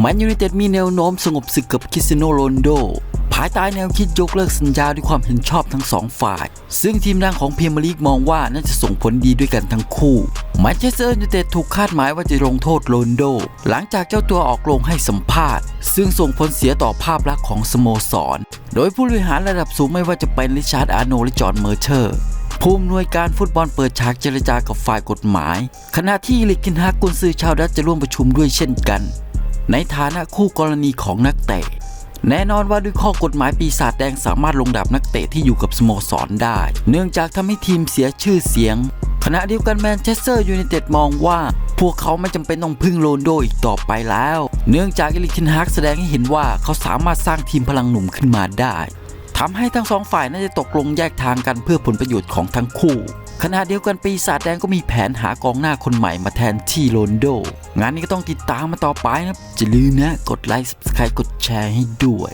แมนยูไนเต็ดมีแนวโน้มสงบศึกกับคริสเตียโนโรนโด ภายใต้แนวคิดยกเลิกสัญญาด้วยความเห็นชอบทั้งสองฝ่าย ซึ่งทีมดังของเมียร์ลีกมองว่าน่าจะส่งผลดีด้วยกันทั้งคู่แมนเชสเตอร์ยูไนเต็ดถูกคาดหมายว่าจะลงโทษโรนโด หลังจากเจ้าตัวออกโรงให้สัมภาษณ์ ซึ่งส่งผลเสียต่อภาพลักษณ์ของสโมสร โดยผู้บริหารระดับสูงไม่ว่าจะเป็นริชาร์ดอาร์โนและจอห์นเมอร์เชอร์ผู้อำนวยการฟุตบอลเปิดฉากเจรจากับฝ่ายกฎหมาย ขณะที่ลิกินฮักกุนซือชาวดัตจะร่วมประชุมด้วยเช่นกัน ในฐานะคู่กรณีของนักเตะ แน่นอนว่าด้วยข้อกฎหมายปีศาจแดงสามารถลงดับนักเตะที่อยู่กับสโมสรได้ เนื่องจากทำให้ทีมเสียชื่อเสียงขณะเดียวกันแมนเชสเตอร์ยูไนเต็ดมองว่า พวกเขาไม่จำเป็นต้องพึ่งโรนโดอีกต่อไปแล้ว เนื่องจากเอลิคินฮักแสดงให้เห็นว่าเขาสามารถสร้างทีมพลังหนุ่มขึ้นมาได้ทำให้ทั้งสองฝ่ายน่าจะตกลงแยกทางกันเพื่อผลประโยชน์ของทั้งคู่ ขณะเดียวกันปีศาจแดงก็มีแผนหากองหน้าคนใหม่มาแทนที่โรนโด งานนี้ก็ต้องติดตามมาต่อไปนะครับอย่าลืมนะ กดไลค์ subscribe กดแชร์ให้ด้วย